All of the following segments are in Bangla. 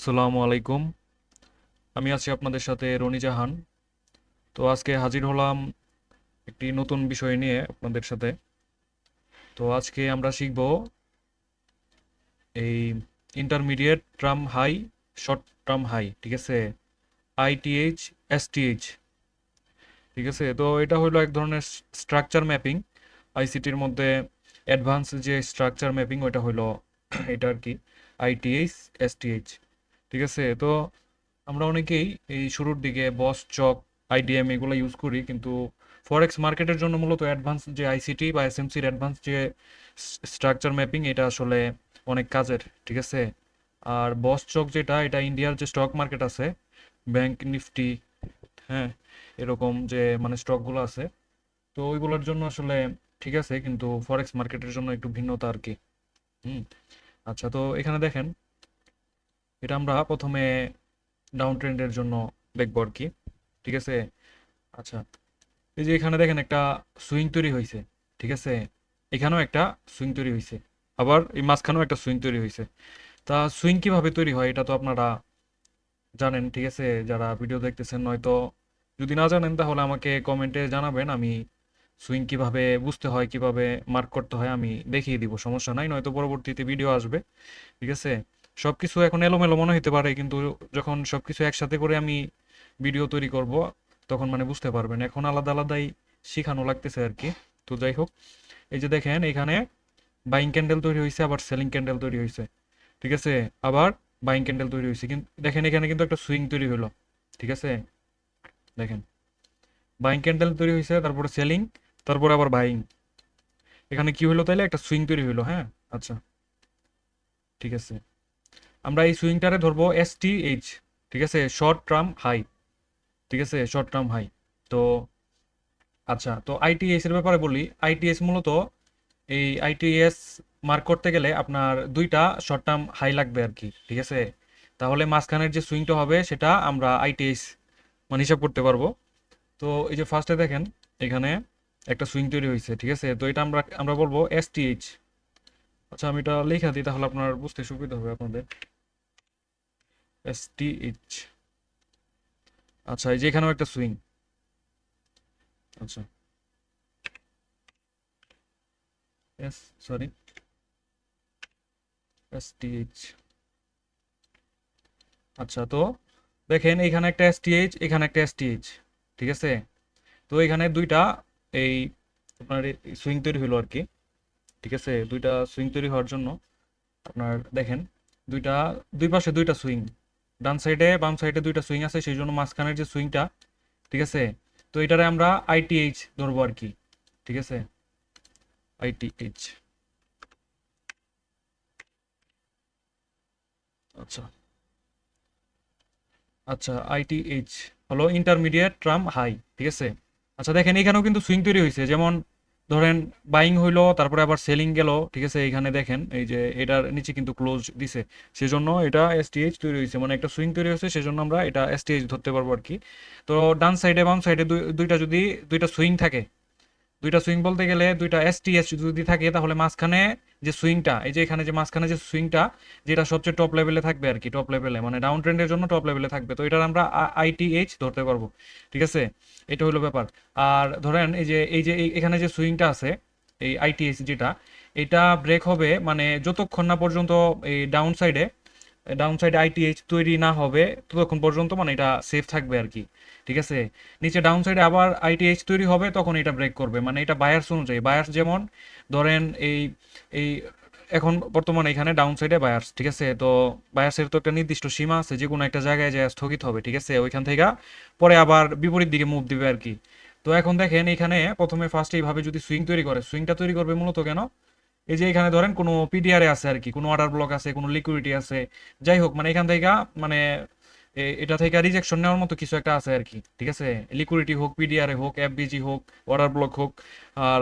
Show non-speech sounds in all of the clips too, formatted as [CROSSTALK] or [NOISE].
আসসালামু আলাইকুম। আমি আছি আপনাদের সাথে রনি জাহান। তো আজকে হাজির হলাম একটি নতুন বিষয় নিয়ে আপনাদের সাথে। তো আজকে আমরা শিখব এই intermediate term high short term high ঠিক আছে? আইটিএইচ এসটিএইচ ঠিক আছে? তো এটা হলো এক ধরনের স্ট্রাকচার ম্যাপিং আইসিটির মধ্যে অ্যাডভান্স যে স্ট্রাকচার ম্যাপিং ওইটা হলো এটা আর কি। আইটিএইচ এসটিএইচ ঠিক আছে? তো আমরা অনেকেই এই শুরুর দিকে বস, চক আইডিএম এগুলো ইউজ করি, কিন্তু ফরেক্স মার্কেটের জন্য মূলত অ্যাডভান্স যে আইসিটি বা এসএমসির অ্যাডভান্স যে স্ট্রাকচার ম্যাপিং এটা আসলে অনেক কাজের, ঠিক আছে? আর বস, চক যেটা, এটা ইন্ডিয়ার যে স্টক মার্কেট আছে, ব্যাংক, নিফটি হ্যাঁ এরকম যে মানে স্টকগুলো আছে, তো ওইগুলোর জন্য আসলে ঠিক আছে, কিন্তু ফরেক্স মার্কেটের জন্য একটু ভিন্নতা আর কি। হুম আচ্ছা তো এখানে দেখেন এটা আমরা প্রথমে ডাউন ট্রেন্ডের জন্য দেখব আর কি। ঠিক আছে? আচ্ছা এই যে এখানে দেখেন একটা সুইং তৈরি হয়েছে ঠিক আছে? এখানেও একটা সুইং তৈরি হয়েছে আবার এই মাঝখানেও একটা সুইং তৈরি হয়েছে তা সুইং কীভাবে তৈরি হয় এটা তো আপনারা জানেন, ঠিক আছে? যারা ভিডিও দেখতেছেন নয়তো যদি না জানেন, তাহলে আমাকে কমেন্টে জানাবেন। আমি সুইং কীভাবে বুঝতে হয়, কীভাবে মার্ক করতে হয়, আমি দেখিয়ে দিব, সমস্যা নাই, নয়তো পরবর্তীতে ভিডিও আসবে, ঠিক আছে? সবকিছু এখন এলোমেলো মনে হতে পারে, কিন্তু যখন সবকিছু একসাথে করে আমি ভিডিও তৈরি করব, তখন মানে বুঝতে পারবেন, এখন আলাদা আলাদাই শেখানো লাগতেছে আর কি তো যাই হোক, এই যে দেখেন, এখানে বাইং ক্যান্ডেল তৈরি হয়েছে আবার সেলিং ক্যান্ডেল তৈরি হয়েছে ঠিক আছে? আবার বাইং ক্যান্ডেল তৈরি হয়েছে কিন্তু দেখেন এখানে কিন্তু একটা সুইং তৈরি হলো ঠিক আছে? দেখেন বাইং ক্যান্ডেল তৈরি হয়েছে তারপরে সেলিং তারপরে আবার বাইং এখানে কি হলো তাইলে? একটা সুইং তৈরি হলো হ্যাঁ? আচ্ছা ঠিক আছে। আমরা এই সুইংটারে ধরবো এস টি এইচ ঠিক আছে? শর্ট টার্ম হাই ঠিক আছে? শর্ট টার্ম হাই তো আচ্ছা তো আইটিএস এর ব্যাপারে বলি। আইটিএস মূলত এই আইটিএস মার্ক করতে গেলে আপনার দুইটা শর্ট টার্ম হাই লাগবে আর কি, ঠিক আছে? তাহলে মাঝখানের যে সুইংটা হবে, সেটা আমরা আইটিএস মানে হিসাব করতে পারব। তো এই যে ফার্স্টে দেখেন, এখানে একটা সুইং তৈরি হয়েছে, ঠিক আছে? তো এটা আমরা আমরা বলব এসটিএইচ আচ্ছা আমি এটা লেখা দিই, তাহলে আপনার বুঝতে সুবিধা হবে আপনাদের। এসটিএইচ আচ্ছা এই যে এখানেও একটা সুইং আচ্ছা। এস সরি এসটিএইচ আচ্ছা তো দেখেন এখানে একটা এসটিএইচ এখানে একটা এসটিএইচ ঠিক আছে? তো এখানে দুইটা এই আপনার সুইং তৈরি হলো আর কি, ঠিক আছে? দুইটা সুইং তৈরি হওয়ার জন্য আপনার দেখেন, দুইটা, দুই পাশে দুইটা সুইং ডান সাইডে, বাম সাইডে দুইটা সুইং আছে সেই জন্য মাঝখানের যে সুইংটা, ঠিক আছে? তো এটারে আমরা আইটিএইচ ধরবো আর কি, ঠিক আছে? আইটিএইচ আচ্ছা। আচ্ছা আইটিএইচ হলো ইন্টারমিডিয়েট ট্রাম হাই ঠিক আছে? আচ্ছা দেখেন, এখানেও কিন্তু সুইং তৈরি হয়েছে, যেমন ধরেন বাইং হইল, তারপরে আবার সেলিং গেল, ঠিক আছে, এইখানে দেখেন, এই যে এটার নিচে কিন্তু ক্লোজ দিছে। সেজন্য এটা এসটিএইচ তৈরি হয়েছে মানে একটা সুইং তৈরি হয়েছে, সেজন্য আমরা এটা এসটিএইচ ধরতে পারব আর কি তো ডান সাইডে বাম সাইডে দুইটা যদি, দুইটা সুইং থাকে, দুইটা সুইং বলতে গেলে দুইটা এসটিএস যদি থাকে, তাহলে মাঝখানে যে সুইংটা, এই যে এখানে যে মাঝখানে যে সুইংটা, যেটা সবচেয়ে টপ লেভেলে থাকবে আর কি টপ লেভেলে মানে ডাউন ট্রেন্ডের জন্য টপ লেভেলে থাকবে। তো এটার আমরা আইটিএইচ ধরতে পারব, ঠিক আছে? এটা হলো ব্যাপার। আর ধরেন এই যে এই যে এখানে যে সুইংটা আছে, এই আইটিএইচ যেটা, এটা ব্রেক হবে মানে যতক্ষণ না পর্যন্ত এই ডাউন সাইডে ডাউন সাইডে আইটিএইচ তৈরি না হবে, ততক্ষণ পর্যন্ত মানে এটা সেফ থাকবে আর কি ঠিক আছে? নিচে ডাউন সাইডে আবার আইটিএইচ তৈরি হবে, তখন এটা ব্রেক করবে। মানে এটা বায়ার্স অনুযায়ী। বায়ার্স যেমন, ধরেন এই এই এখন বর্তমানে এখানে ডাউন সাইডে বায়ার্স ঠিক আছে? তো বায়ার্সের তো একটা নির্দিষ্ট সীমা আছে যে কোনো একটা জায়গায় যায়, স্থগিত হবে, ঠিক আছে? ওইখান থেকে পরে আবার বিপরীত দিকে মুভ দিবে আর কি তো এখন দেখেন এখানে প্রথমে ফার্স্ট এইভাবে যদি সুইং তৈরি করে সুইংটা তৈরি করবে মূলত কেন? এই যে এখানে ধরেন কোনো পিডিআরে আছে আর কি কোনো অর্ডার ব্লক আছে, কোনো লিকুইডিটি আছে। যাই হোক মানে এখান থেকে মানে এটা থেকে রিজেকশন নেওয়ার মতো কিছু একটা আছে আর কি, ঠিক আছে? লিকুইডিটি হোক পিডিআরে হোক এফবিজি হোক অর্ডার ব্লক হোক, আর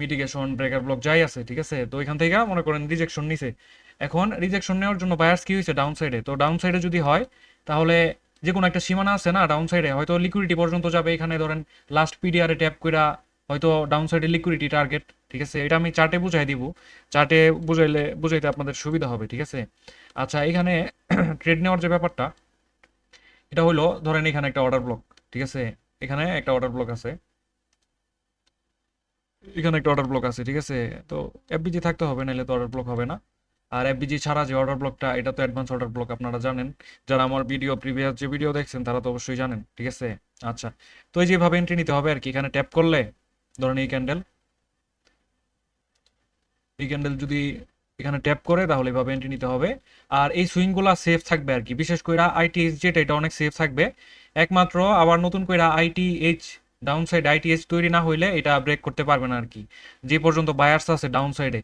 মিটিগেশন ব্রেকার ব্লক যাই আছে, ঠিক আছে? তো এখান থেকে মনে করেন রিজেকশন নিছে। এখন রিজেকশন নেওয়ার জন্য বায়ার্স কি হয়েছে ডাউন সাইডে তো ডাউন সাইডে যদি হয়, তাহলে যে কোনো একটা সীমানা আছে না ডাউন সাইডে হয়তো লিকুইডিটি পর্যন্ত যাবে এখানে, ধরেন লাস্ট পিডিআরে ট্যাপ কইরা হয়তো ডাউন সাইডে লিকুইডিটি টার্গেট ঠিক আছে? এটা আমি চার্টে বুঝাই দিব। চার্টে বুঝাইলে, বুঝাইতে আপনাদের সুবিধা হবে, ঠিক আছে? আচ্ছা এখানে [CLEARS THROAT] ট্রেড নেওয়ার যে ব্যাপারটা এটা হলো, ধরেন এখানে একটা অর্ডার ব্লক ঠিক আছে? এখানে একটা অর্ডার ব্লক আছে। এখানে একটা অর্ডার ব্লক আছে, ঠিক আছে? তো এফবিজি থাকতে হবে নাহলে তো অর্ডার ব্লক হবে না। আর এফবিজি ছাড়া যে অর্ডার ব্লকটা এটা তো অ্যাডভান্স অর্ডার ব্লক আপনারা জানেন। যারা আমার ভিডিও প্রিভিয়াস যে ভিডিও দেখছেন, তারা তো অবশ্যই জানেন, ঠিক আছে? আচ্ছা তো এই যেভাবে এন্ট্রি নিতে হবে আর কি, এখানে ট্যাপ করলে, ধরেন এই ক্যান্ডেল এই ক্যান্ডেল যদি এখানে ট্যাপ করে, তাহলে এভাবে এন্ট্রি নিতে হবে। আর এই সুইংগুলা সেফ থাকবে আর কি। বিশেষ করে আইটিএইচ যেটা, এটা অনেক সেফ থাকবে। একমাত্র আবার নতুন করে আইটিএইচ ডাউন সাইড আইটিএইচ তৈরি না হইলে এটা ব্রেক করতে পারবে না আর কি। যে পর্যন্ত বায়ার্স আছে ডাউন সাইডে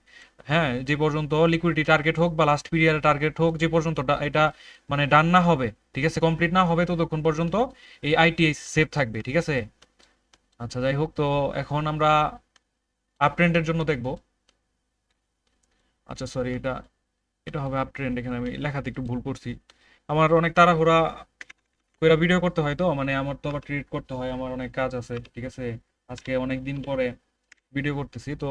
হ্যাঁ যে পর্যন্ত লিকুইডিটি টার্গেট হোক বা লাস্ট পিরিয়ডের টার্গেট হোক, যে পর্যন্ত এটা মানে ডান না হবে, ঠিক আছে কমপ্লিট না হবে, ততক্ষণ পর্যন্ত এই আইটিএইচ সেফ থাকবে, ঠিক আছে? আচ্ছা যাই হোক, তো এখন আমরা আপ ট্রেন্ডের জন্য দেখব। আচ্ছা সরি এটা এটা হবে আপ ট্রেন্ড এখানে আমি লেখাতে একটু ভুল করছি। আমার অনেক তাড়াহুড়া কইরা ভিডিও করতে হয় তো মানে আমার তো আবার ট্রিট করতে হয়, আমার অনেক কাজ আছে, ঠিক আছে? আজকে অনেক দিন পরে ভিডিও করতেছি, তো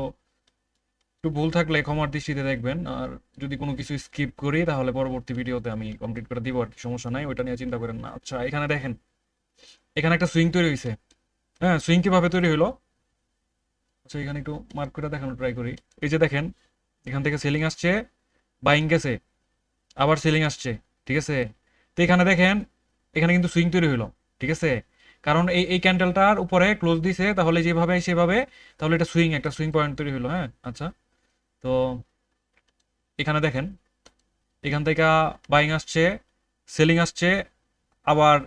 একটু ভুল থাকলে ক্ষমার দৃষ্টিতে দেখবেন, আর যদি কোনো কিছু স্কিপ করি, তাহলে পরবর্তী ভিডিওতে আমি কমপ্লিট করে দিব, আর কি, সমস্যা নাই, ওইটা নিয়ে চিন্তা করেন না। আচ্ছা এখানে দেখেন, এখানে একটা সুইং তৈরি হয়েছে হ্যাঁ সুইং কীভাবে তৈরি হলো আচ্ছা এখানে একটু মার্ক করে দেখানো ট্রাই করি। এই যে দেখেন এখান থেকে সেলিং আসছে বাইং গেছে, আবার সেলিং আসছে, ঠিক আছে? তো এখানে দেখেন, এখানে কিন্তু সুইং তৈরি হলো ঠিক আছে? কারণ এই এই ক্যান্ডেলটার উপরে ক্লোজ দিছে, তাহলে যেভাবে, সেভাবে, তাহলে এটা সুইং একটা সুইং পয়েন্ট তৈরি হলো হ্যাঁ? আচ্ছা তো এখানে দেখেন, এখান থেকে বাইং আসছে সেলিং আসছে, আবার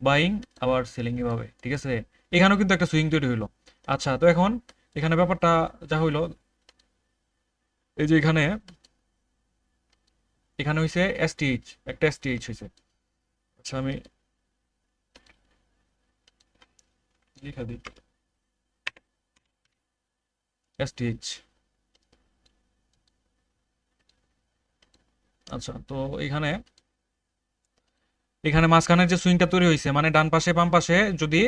বাইং আবার সেলিং এভাবে, ঠিক আছে? এখানেও কিন্তু একটা সুইং তৈরি হইল। আচ্ছা তো এখন এখানে ব্যাপারটা যা হইল এই যে এখানে এখানে হইছে এসটিএইচ একটা এসটিএইচ হইছে। আচ্ছা আমি লিখা দিই। এসটিএইচ আচ্ছা তো এখানে এখানে মাঝখানের যে সুইংটা তৈরি হয়েছে মানে ডান পাশে, বাম পাশে যদি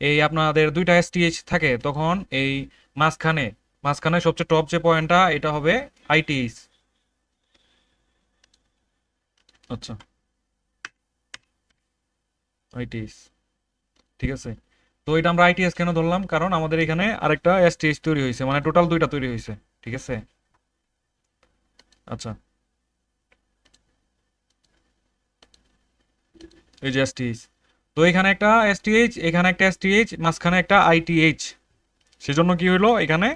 এই আপনাদের দুইটা এসটিএইচ থাকে, তখন এই মাঝখানে মাঝখানে সবচেয়ে টপ যে পয়েন্টটা এটা হবে আইটিএইচ আচ্ছা। আইটিএস ঠিক আছে? তো এটা আমরা আইটিএস কেন ধরলাম? কারণ আমাদের এখানে আরেকটা এসটিএস তৈরি হয়েছে মানে টোটাল দুইটা তৈরি হয়েছে। ঠিক আছে? আচ্ছা। এই যে এসটিএইচ তো এখানে একটা এসটিএইচ এখানে একটা এসটিএইচ মাঝখানে একটা আইটিএইচ সেজন্য কি হলো এখানে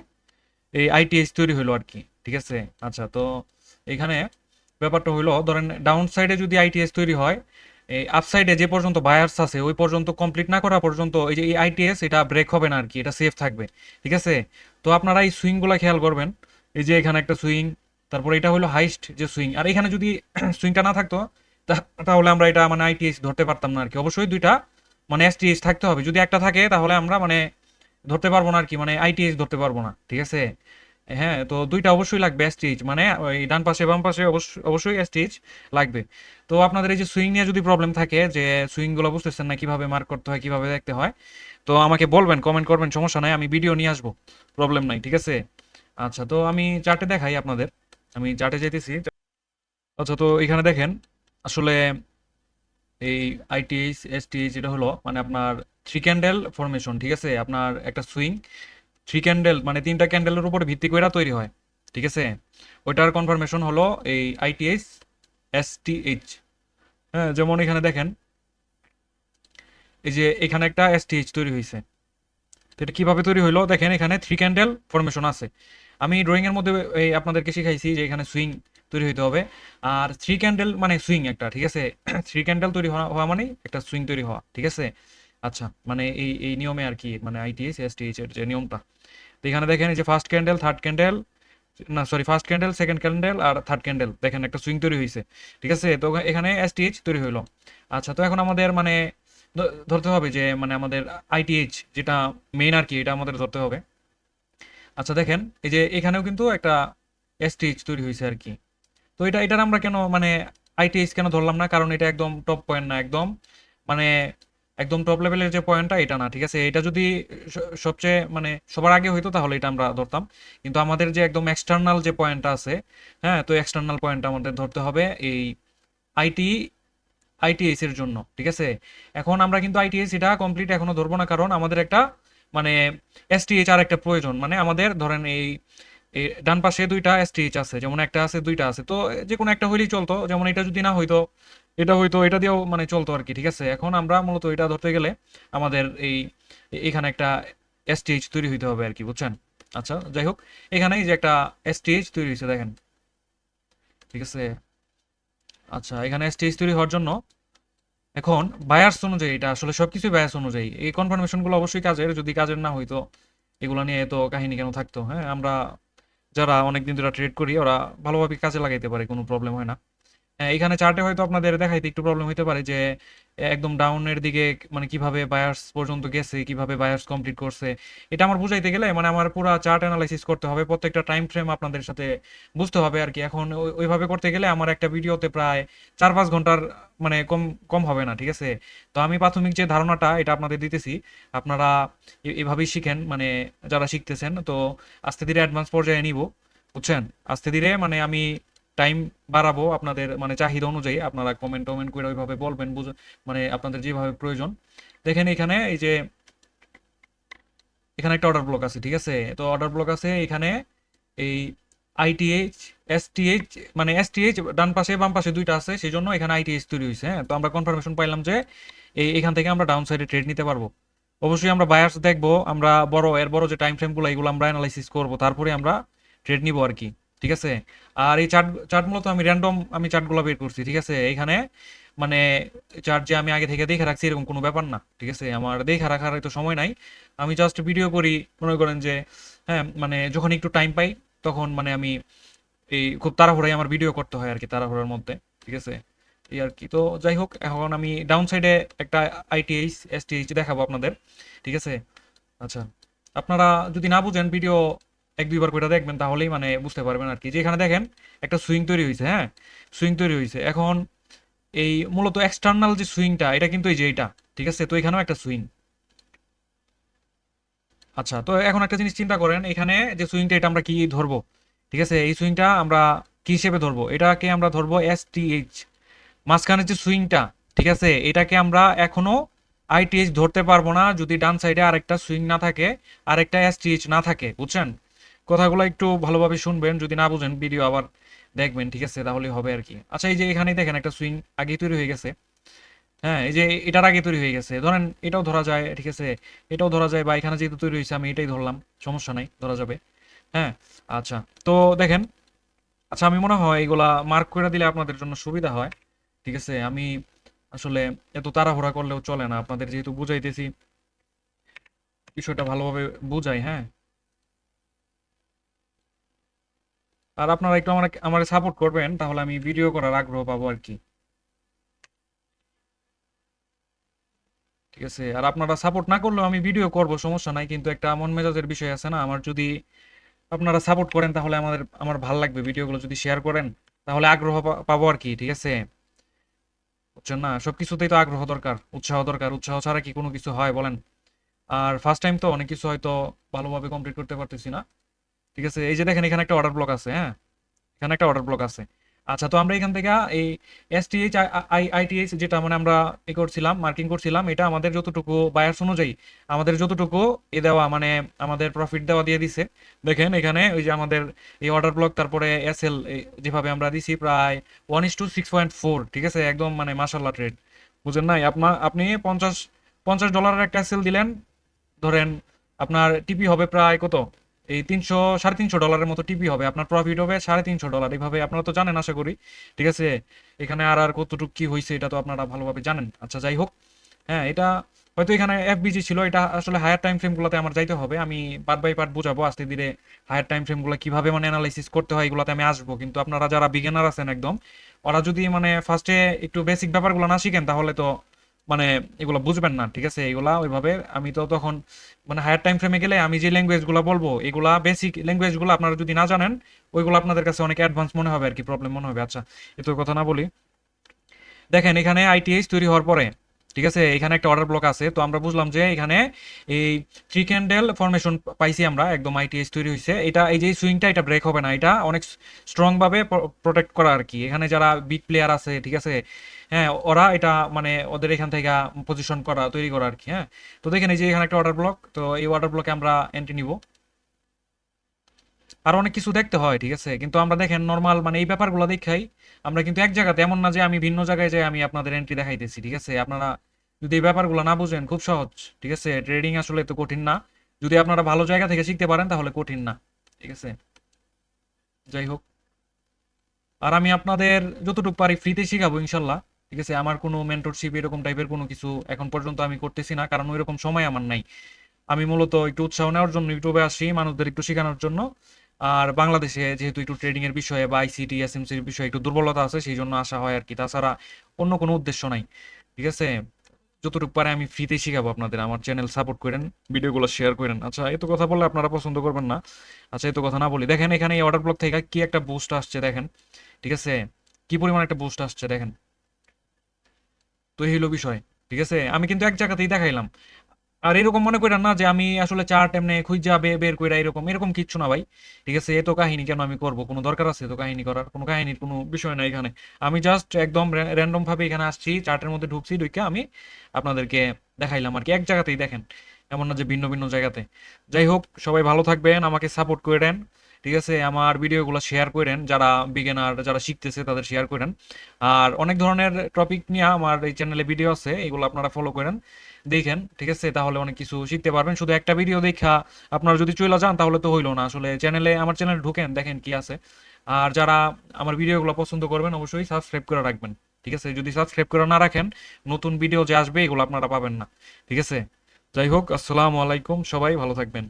এই আইটিএইচ তৈরি হলো আর কি, ঠিক আছে? আচ্ছা তো এখানে ব্যাপারটা হলো, ধরেন ডাউন সাইডে যদি আইটিএস তৈরি হয়, এই আপসাইডে যে পর্যন্ত বায়ার্স আছে, ওই পর্যন্ত কমপ্লিট না করা পর্যন্ত এই যে এই আইটিএস এটা ব্রেক হবে না আর কি, এটা সেফ থাকবে, ঠিক আছে? তো আপনারা এই সুইংগুলো খেয়াল করবেন, এই যে এখানে একটা সুইং, তারপর এটা হলো হাইস্ট যে সুইং, আর এখানে যদি [CLEARS THROAT] সুইংটা না থাকতো তাহলে আমরা এটা মানে আইটিএস ধরতে পারতাম না আর কি, অবশ্যই দুইটা মানে এসটিএস থাকতে হবে, যদি একটা থাকে তাহলে আমরা মানে ধরতে পারব না আর কি মানে আইটিএইচ ধরতে পারব না, ঠিক আছে? হ্যাঁ তো দুইটা অবশ্যই লাগবে এসটিএইচ মানে ওই ডান পাশে, বাম পাশে অবশ্যই এসটিএইচ লাগবে। তো আপনাদের এই যে সুইং নিয়ে যদি প্রবলেম থাকে, যে সুইংগুলো বুঝতেছেন না, কীভাবে মার্ক করতে হয়, কীভাবে দেখতে হয়, তো আমাকে বলবেন কমেন্ট করবেন, সমস্যা নাই, আমি ভিডিও নিয়ে আসব প্রবলেম নাই, ঠিক আছে? আচ্ছা তো আমি চার্টে দেখাই আপনাদের, আমি চার্টে যেতেছি আচ্ছা তো এখানে দেখেন, আসলে এই আইটিএইচ এসটিএইচ এটা হলো মানে আপনার থ্রি ক্যান্ডেল ফরমেশন ঠিক আছে? আপনার একটা সুইং থ্রি ক্যান্ডেল মানে তিনটা ক্যান্ডেলের উপরে ভিত্তি করে তৈরি হয়, ঠিক আছে? ওইটার কনফার্মেশন হলো এই আইটিএইচ এসটিএইচ হ্যাঁ যেমন এখানে দেখেন, এই যে এখানে একটা এসটিএইচ তৈরি হয়েছে তো এটা কীভাবে তৈরি হলো দেখেন, এখানে থ্রি ক্যান্ডেল ফরমেশন আছে। আমি ড্রয়িং এর মধ্যে এই আপনাদেরকে শিখাইছি যে এখানে সুইং তৈরি হইতে হবে। আর থ্রি ক্যান্ডেল মানে সুইং একটা, ঠিক আছে? [CLEARS THROAT] থ্রি ক্যান্ডেল তৈরি হওয়া মানে একটা সুইং তৈরি হওয়া, ঠিক আছে? আচ্ছা মানে এই এই নিয়মে আর কি মানে আইটিএস এসটিএইচ এর যে নিয়মটা। তো এখানে দেখেন এই যে ফার্স্ট ক্যান্ডেল থার্ড ক্যান্ডেল না sorry first candle second candle আর থার্ড ক্যান্ডেল দেখেন একটা সুইং তৈরি হয়েছে ঠিক আছে? তো এখানে এসটিএইচ তৈরি হইল। আচ্ছা তো এখন আমাদের মানে ধরতে হবে যে মানে আমাদের আইটিএইচ যেটা মেইন আর কি, এটা আমাদের ধরতে হবে। আচ্ছা দেখেন, এই যে এখানেও কিন্তু একটা এসটিএইচ তৈরি হয়েছে আর কি। তো এটা, এটার আমরা কেন মানে আইটিএইচ কেন ধরলাম না? কারণ এটা একদম টপ পয়েন্ট না, একদম মানে একদম টপ লেভেলের যে পয়েন্টটা এটা না, ঠিক আছে? এটা যদি সবচেয়ে মানে সবার আগে হইতো, তাহলে এটা আমরা ধরতাম। কিন্তু আমাদের যে একদম এক্সটার্নাল যে পয়েন্টটা আছে হ্যাঁ তো এক্সটার্নাল পয়েন্টটা আমাদের ধরতে হবে এই আইটি আইটিএস এর জন্য, ঠিক আছে? এখন আমরা কিন্তু আইটিএস এটা কমপ্লিট এখনও ধরবো না, কারণ আমাদের একটা মানে এসটিএইচ আর একটা প্রয়োজন। মানে আমাদের ধরেন এই এই ডান পাশে দুইটা এসটিএইচ আছে, যেমন একটা আছে, দুইটা আছে। তো যে কোনো একটা হইলেই চলতো, যেমন এটা যদি না হইতো, এটা হইতো, এটা দিয়েও মানে চলতো আর কি ঠিক আছে? এখন আমরা মূলত এটা ধরতে গেলে আমাদের এই এখানে একটা এসটিএইচ তৈরি হইতে হবে আর কি বুঝছেন? আচ্ছা যাই হোক, এখানে যে একটা এসটিএইচ তৈরি হয়েছে দেখেন। ঠিক আছে? আচ্ছা এখানে স্টেজ তৈরি হওয়ার জন্য এখন বায়ার্স অনুযায়ী, এটা আসলে সবকিছুই বায়ার্স অনুযায়ী, এই কনফার্মেশনগুলো অবশ্যই কাজের, যদি কাজের না হইতো, এগুলো নিয়ে এত কাহিনী কেন থাকতো হ্যাঁ? আমরা যারা অনেকদিন ধরে ট্রেড করি ওরা ভালোভাবে কাজে লাগাইতে পারে কোনো প্রবলেম হয় না। এখানে চার্টে হয়তো আপনাদের দেখাইতে একটু প্রবলেম হতে পারে যে, একদম ডাউনের দিকে মানে কীভাবে বায়ার্স পর্যন্ত গেছে, কীভাবে বায়ার্স কমপ্লিট করছে, এটা আমার বুঝাইতে গেলে মানে আমার পুরো চার্ট অ্যানালাইসিস করতে হবে, প্রত্যেকটা টাইম ফ্রেম আপনাদের সাথে বুঝতে হবে আর কি। এখন ওইভাবে করতে গেলে আমার একটা ভিডিওতে প্রায় চার পাঁচ ঘণ্টার মানে কম কম হবে না, ঠিক আছে? তো আমি প্রাথমিক যে ধারণাটা, এটা আপনাদের দিতেছি। আপনারা এভাবেই শিখেন মানে যারা শিখতেছেন, তো আস্তে ধীরে অ্যাডভান্স পর্যায়ে নিব, বুঝছেন? আস্তে ধীরে মানে আমি টাইম বাড়াবো আপনাদের মানে চাহিদা অনুযায়ী, আপনারা কমেন্ট টমেন্ট করে ওইভাবে বলবেন মানে আপনাদের যেভাবে প্রয়োজন। দেখেন এখানে এই যে, এখানে একটা অর্ডার ব্লক আছে, ঠিক আছে? তো অর্ডার ব্লক আছে এখানে এই আইটিএইচ এসটিএইচ মানে এসটিএইচ ডান পাশে, বাম পাশে দুইটা আছে সেই জন্য এখানে আইটিএইচ তৈরি হয়েছে হ্যাঁ? তো আমরা কনফার্মেশন পাইলাম যে এই, এখান থেকে আমরা ডাউন সাইডে ট্রেড নিতে পারব। অবশ্যই আমরা বায়ার্স দেখব, আমরা বড়, এর বড় যে টাইম ফ্রেমগুলো এগুলো আমরা অ্যানালাইসিস করব, তারপরে আমরা ট্রেড নিবো আর কি। ঠিক আছে? আর এই চার্ট চার্ট মূলত আমি র্যান্ডম আমি চার্টগুলো বের করছি, ঠিক আছে? এখানে মানে চার্ট যে আমি আগে থেকে দেখে রাখছি এরকম কোনো ব্যাপার না, ঠিক আছে? আমার দেখে রাখার হয়তো সময় নাই। আমি জাস্ট ভিডিও করি, মনে করেন যে হ্যাঁ মানে যখন একটু টাইম পাই, তখন মানে আমি এই খুব তাড়াহুড়াই আমার ভিডিও করতে হয় আর কি তাড়াহুড়ার মধ্যে, ঠিক আছে? এই আর কি তো যাই হোক, এখন আমি ডাউন সাইডে একটা আইটিএইচ এসটিএইচ দেখাবো আপনাদের, ঠিক আছে? আচ্ছা আপনারা যদি না বুঝেন ভিডিও এক দুইবার করে দেখবেন, তাহলেই মানে বুঝতে পারবেন আর কি। যে এখানে দেখেন, একটা সুইং তৈরি হয়েছে হ্যাঁ? সুইং তৈরি হয়েছে এখন এই মূলত এক্সটার্নাল যে সুইংটা, এটা কিন্তু এই যে এইটা, ঠিক আছে? তো এখানেও একটা সুইং। আচ্ছা তো এখন একটা জিনিস চিন্তা করেন, এখানে যে সুইংটা, এটা আমরা কি ধরবো? ঠিক আছে? এই সুইংটা আমরা কি হিসেবে ধরবো? এটাকে আমরা ধরবো এস টি এইচ মাঝখানে যে সুইংটা, ঠিক আছে? এটাকে আমরা এখনও আইটিএইচ ধরতে পারব না, যদি ডান সাইডে আরেকটা সুইং না থাকে, আরেকটা এসটিএইচ না থাকে, বুঝছেন? কথাগুলো একটু ভালোভাবে শুনবেন, যদি না বুঝেন ভিডিও আবার দেখবেন, ঠিক আছে? তাহলে হবে আর কি। আচ্ছা এই যে এখানেই দেখেন একটা সুইং আগেই তৈরি হয়ে গেছে। হ্যাঁ এই যে এটার আগে তৈরি হয়ে গেছে। ধরেন এটাও ধরা যায়, ঠিক আছে? এটাও ধরা যায়, বা এখানে যেহেতু তৈরি হয়েছে, আমি এটাই ধরলাম, সমস্যা নাই, ধরা যাবে। হ্যাঁ আচ্ছা তো দেখেন আচ্ছা আমি মনে হয় এগুলা মার্ক করে দিলে আপনাদের জন্য সুবিধা হয়, ঠিক আছে? আমি আসলে এত তাড়াহুড়া করলেও চলে না। আপনাদের যেহেতু বুঝাইতেছি, বিষয়টা ভালোভাবে বুঝাই হ্যাঁ? আর আপনারা একটু আমার আমার সাপোর্ট করবেন, তাহলে আমি ভিডিও করার আগ্রহ পাবো আর কি। ঠিক আছে, আর আপনারা সাপোর্ট না করলেও আমি ভিডিও করব, সমস্যা নাই, কিন্তু একটা মন মেজাজের বিষয় আছে না, আমার যদি আপনারা সাপোর্ট করেন, তাহলে আমাদের, আমার ভালো লাগবে ভিডিওগুলো যদি শেয়ার করেন, তাহলে আগ্রহ পাবো আর কি, ঠিক আছে? বুঝছেন না? সবকিছুতেই তো আগ্রহ দরকার, উৎসাহ দরকার, উৎসাহ ছাড়া কি কোনো কিছু হয়, বলেন। আর ফার্স্ট টাইম তো অনেক কিছু হয়তো ভালোভাবে কমপ্লিট করতে পারতেছি না। ঠিক আছে? এই যে দেখেন, এখানে একটা অর্ডার ব্লক আছে হ্যাঁ? এখানে একটা অর্ডার ব্লক আছে। আচ্ছা তো আমরা এখান থেকে এই এসটিএইচ আই আইটিএইচ যেটা মানে আমরা এ করছিলাম মার্কিং করছিলাম, এটা আমাদের যতটুকু বায়ার্স অনুযায়ী, আমাদের যতটুকু এ দেওয়া মানে আমাদের প্রফিট দেওয়া দিয়ে দিছে। দেখেন, এখানে ওই যে আমাদের এই অর্ডার ব্লক তারপরে এসএল যেভাবে আমরা দিছি প্রায় one is two six point four ঠিক আছে? একদম মানে মাসাল্লাহ ট্রেড বুঝেন নাই? আপনার আপনি পঞ্চাশ পঞ্চাশ ডলারের একটা সেল দিলেন, ধরেন আপনার টিপি হবে প্রায় কত? এই তিনশো, সাড়ে তিনশো ডলারের মতো টিপি হবে। আপনার প্রফিট হবে সাড়ে তিনশো ডলার এইভাবে আপনারা তো জানেন, আশা করি। ঠিক আছে? এখানে আর আর কতটুকু কি হয়েছে এটা তো আপনারা ভালোভাবে জানেন। আচ্ছা যাই হোক। হ্যাঁ এটা হয়তো এখানে এফবিজি ছিল, এটা আসলে হায়ার টাইম ফ্রেমগুলোতে আমার যাইতে হবে। আমি পার্ট বাই পার্ট বুঝাবো, আস্তে ধীরে হায়ার টাইম ফ্রেমগুলো কীভাবে মানে অ্যানালাইসিস করতে হয়, এগুলোতে আমি আসব। কিন্তু আপনারা যারা বিগিনার আছেন একদম, ওরা যদি মানে ফার্স্টে একটু বেসিক ব্যাপারগুলো না শিখেন, তাহলে তো মানে এগুলো বুঝবেন না, ঠিক আছে? এগুলা ওইভাবে আমি তো তখন মানে হায়ার টাইম ফ্রেমে গেলে আমি যে ল্যাঙ্গুয়েজগুলো বলব, এগুলা বেসিক ল্যাঙ্গুয়েজগুলো আপনারা যদি না জানেন, ওইগুলো আপনাদের কাছে অনেক অ্যাডভান্স মনে হবে আর কি প্রবলেম মনে হবে। আচ্ছা এত কথা না বলি। দেখেন, এখানে আইটিএইচ তৈরি হওয়ার পরে, ঠিক আছে? এখানে একটা অর্ডার ব্লক আছে, তো আমরা বুঝলাম যে এখানে এই থ্রি ক্যান্ডেল ফরমেশন পাইছি আমরা, একদম আইটিএস তৈরি হয়েছে এটা এই যে সুইংটা এটা ব্রেক হবে না। এটা অনেক স্ট্রং ভাবে প্রোটেক্ট করা আর কি এখানে যারা বিগ প্লেয়ার আছে, ঠিক আছে? হ্যাঁ ওরা এটা মানে ওদের এখান থেকে পজিশন করা, তৈরি করা আর কি হ্যাঁ। তো দেখেন এই যে এখানে একটা অর্ডার ব্লক তো এই অর্ডার ব্লকে আমরা এন্ট্রি নিব। আর অনেক কিছু দেখতে হয়, ঠিক আছে? কিন্তু আমরা দেখেন নর্মাল মানে এই ব্যাপারগুলো দেখাই, আমরা কিন্তু এক জায়গাতে এমন না যে আমি ভিন্ন জায়গায় যাই, আমি আপনাদের এন্ট্রি দেখাইতেছি, ঠিক আছে? আপনারা যদি এই ব্যাপারগুলো না বুঝেন, খুব সহজ, ঠিক আছে? ট্রেডিং আসলে তো কঠিন না। যদি আপনারা ভালো জায়গা থেকে শিখতে পারেন, তাহলে কঠিন না, ঠিক আছে? যাই হোক। আর আমি আপনাদের যতটুকু পারি ফ্রিতে শিখাবো, ইনশাল্লাহ। ঠিক আছে, আমার কোনো মেন্টরশিপ এরকম টাইপের কোনো কিছু এখন পর্যন্ত আমি করতেছি না, কারণ ওইরকম সময় আমার নাই। আমি মূলত একটু উৎসাহ নেওয়ার জন্য ইউটিউবে আসি, মানুষদের একটু শেখানোর জন্য। আর বাংলাদেশে যেহেতু একটু ট্রেডিং এর বিষয়ে বা আইসিটি এসএমসির বিষয়ে একটু দুর্বলতা আছে, সেই জন্য আসা হয় আর কি তাছাড়া অন্য কোনো উদ্দেশ্য নাই, ঠিক আছে? যতটুকু পারে আমি ফ্রিতে শিখাবো আপনাদের, আমার চ্যানেল সাপোর্ট করেন, ভিডিওগুলো শেয়ার করেন। আচ্ছা এত কথা বললে আপনারা পছন্দ করবেন না। আচ্ছা এত কথা না বলি। দেখেন, এখানে এই অর্ডার ব্লক থেকে কি একটা বুস্ট আসছে, দেখেন, ঠিক আছে? কি পরিমাণ একটা বুস্ট আসছে, দেখেন। তো এই হলো বিষয়, ঠিক আছে? আমি কিন্তু এক জায়গাতেই দেখাইলাম। আর এরকম মনে করেন না যে আমি আসলে চার্ট এমনি খুঁজা বের করে এরকম এরকম কিচ্ছু না ভাই, ঠিক আছে? এত কাহিনী কেন আমি করব? কোনো দরকার আছে তো কাহিনী করার? কোনো কাহিনীর কোনো বিষয় না এখানে। আমি জাস্ট একদম র্যান্ডম ভাবে এখানে আসছি চার্টের মধ্যে ঢুকছি ঢুকে আমি আপনাদেরকে দেখাইলাম আর কি। এক জায়গাতেই দেখেন, এমন না যে ভিন্ন ভিন্ন জায়গাতে। যাই হোক, সবাই ভালো থাকবেন, আমাকে সাপোর্ট করেন ঠিক আছে, আমার ভিডিওগুলো শেয়ার করেন, যারা বিগিনার যারা শিখতেছে তাদের শেয়ার করেন। আর অনেক ধরনের টপিক নিয়ে আমার এই চ্যানেলে ভিডিও আছে, এগুলো আপনারা ফলো করেন, দেখেন, ঠিক আছে? তাহলে অনেক কিছু শিখতে পারবেন। শুধু একটা ভিডিও দেখা, আপনারা যদি চলে যান, তাহলে তো হইল না। আসলে চ্যানেলে আমার চ্যানেলে ঢুকেন, দেখেন কি আছে। আর যারা আমার ভিডিওগুলো পছন্দ করবেন, অবশ্যই সাবস্ক্রাইব করে রাখবেন, ঠিক আছে? যদি সাবস্ক্রাইব করে না রাখেন, নতুন ভিডিও যে আসবে, এগুলো আপনারা পাবেন না, ঠিক আছে? যাই হোক, আসসালামু আলাইকুম, সবাই ভালো থাকবেন।